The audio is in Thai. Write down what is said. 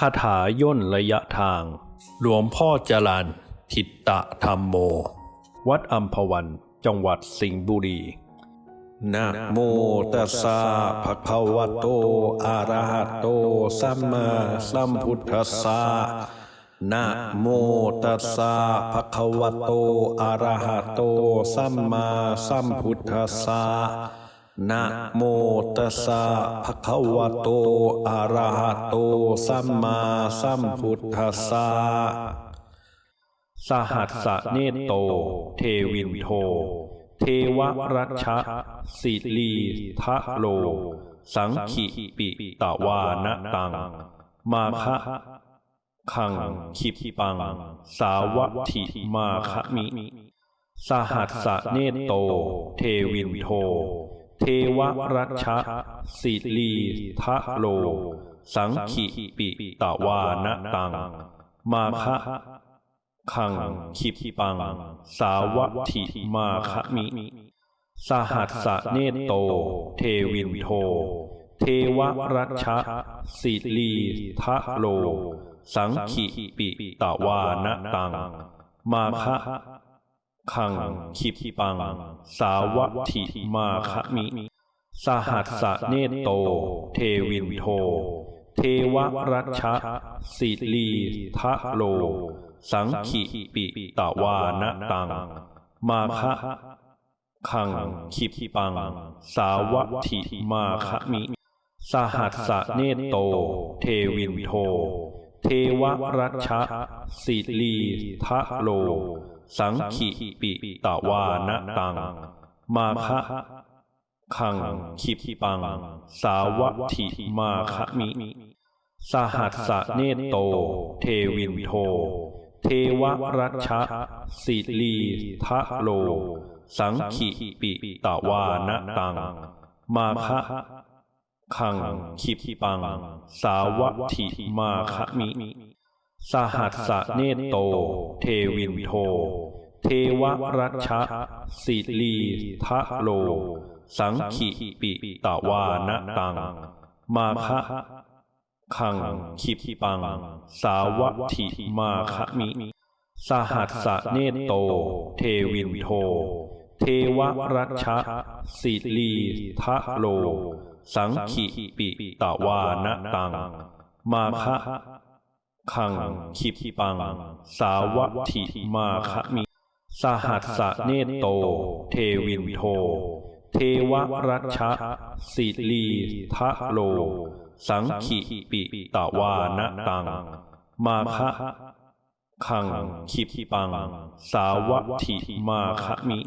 คาถาย่นระยะทาง หลวงพ่อจรันทิตตะธรรมโม วัดอัมพวัน จังหวัดสิงห์บุรี นะโมตัสสะภะคะวะโต อะระหะโต สัมมาสัมพุทธัสสะนะโมตัสสะภะคะวะโต อะระหะโต สัมมาสัมพุทธัสสะ นะโมตัสสะภะคะวะโต อะระหะโต สัมมาสัมพุทธัสสะ สหัสสะเนตโต เทวินโท เทวรัชชะสิลีทะโล สังขิปิตวานตัง มาคะขังขิปัง สาวัติมาคะมิ สหัสสะเนตโต เทวินโท เทวรัชะสิลีทะโล สังขิปิตวานตัง มาคะขังขิปัง สาวัติมาคะมิ สหัสสะเนตโต เทวินโท เทวรัชะสิลีทะโล สังขิปิตวานตัง มาคะ ขังขิปัง สาวัติมาคมิ สหัสสะเนโต เทวินโท เทวรัชะสิลีทะโล สังขิปิตวานตัง มาคะขังขิปัง สาวัติมาคมิ สหัสสะเนโต เทวินโท เทวรัชชะสิลีทะโล สังขิปิตวานตัง มาคะขังขิปัง สาวัติมาคะมิ สหัสสะเนตโต เทวินโท เทวรัชะสิลีทะโล สังขิปิตวานตัง มาคะขังขิปัง สาวัติมาคะมิ สหัสสะเนตโต เทวินโท เทวรัชะสิลีทะโล สังขิปิตวานตัง มาคะขังขิปัง สาวัติมาคะมิ สหัสสะเนตโต เทวินโท เทวรัชะสิลีทะโล สังขิปิตวานตัง มาคะ ขังขิปัง สาวัติมาคะมิ สหัสสะเนตโต เทวินโท เทวรัชะสิลีทะโล สังขิปิตวานตัง มาคะขังขิปัง สาวัติมาคะมิ